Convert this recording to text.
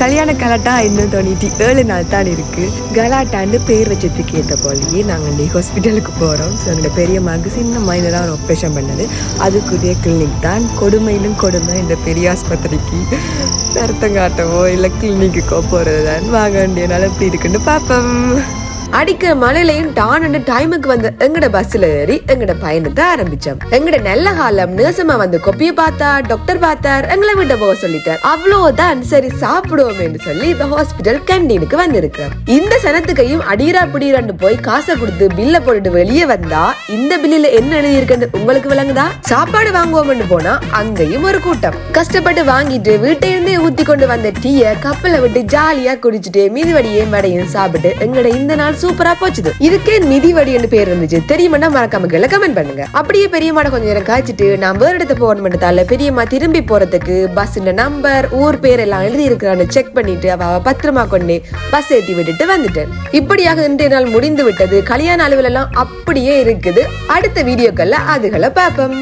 கல்யாண கலாட்டா இன்னும் தொண்ணூற்றி ஏழு நாள் தான் இருக்கு. கலாட்டான்னு பேர் வச்சதுக்கு ஏற்ற போலயே நாங்கள் இன்னைக்கு ஹாஸ்பிட்டலுக்கு போகிறோம் ஸோ எங்களோட பெரியம்மாவுக்கு சின்ன மைனராக ஒரு ஆப்ரேஷன் பண்ணது. அதுக்குரிய கிளினிக் தான் கொடுமையிலும் கொடுமை இந்த பெரிய ஆஸ்பத்திரிக்கு நடத்தங்காட்டவோ இல்லை கிளினிக்குக்கோ போகிறது தான் வாங்க வேண்டிய நாள் எப்படி இருக்குன்னு பார்ப்போம். அடிக்கிற மழையிலையும் டான்னு டைமுக்கு வந்து எங்கட பஸ்ல ஏறி எங்கட பயணத்தை ஆரம்பிச்சோம். எங்கட நல்ல காலம் நேசமா வந்து கொப்பிய பார்த்தா டாக்டர் பார்த்தார் எங்களை விட்ட போக சொல்லிட்டார். அவ்வளவுதான் சரி சாப்பிடுவோம்னு சொல்லி இப்ப ஹாஸ்பிட்டல் கேண்டீனுக்கு வந்திருக்கிறோம். இந்த சனத்துக்கையும் அடிரா பிடிரான்னு போய் காசை கொடுத்து பில்ல போட்டுட்டு வெளியே வந்தா இந்த பில்லில் என்ன எழுதியிருக்குன்னு உங்களுக்கு விளங்குதா? சாப்பாடு வாங்குவோம்னு போனா அங்கேயும் ஒரு கூட்டம். கஷ்டப்பட்டு வாங்கிட்டு வீட்டை ஊத்தி கொண்டு வந்த டீய கப்பலை விட்டு ஜாலியா குடிச்சிட்டு மிதிவடியும் மடையும் சாப்பிட்டு எங்கட இந்த நாள் சூப்பரா போச்சுது. இதுக்கே மிதிவடின்னு பேர் இருந்துச்சு. தெரியுமாண்டா மறக்காம கீழே கமெண்ட் பண்ணுங்க. அப்படியே பெரியம்மாட கொஞ்ச நேரம் காய்ச்சிட்டு நான் வேறு இடத்த போகணும்ன்றதால பெரியம்மா திரும்பி போறதுக்கு பஸ் நம்பர் ஊர் பேர் எல்லாம் எழுதி இருக்கிறான்னு செக் பண்ணிட்டு அவ அவ பத்திரமா கொண்டு பஸ் ஏத்தி விட்டுட்டு வந்துட்டேன். இப்படியாக இன்றைய நாள் முடிந்து விட்டது. கல்யாண அளவுல எல்லாம் அப்படியே இருக்குது. அடுத்த வீடியோக்கள்ல அதுகளை பார்ப்போம்.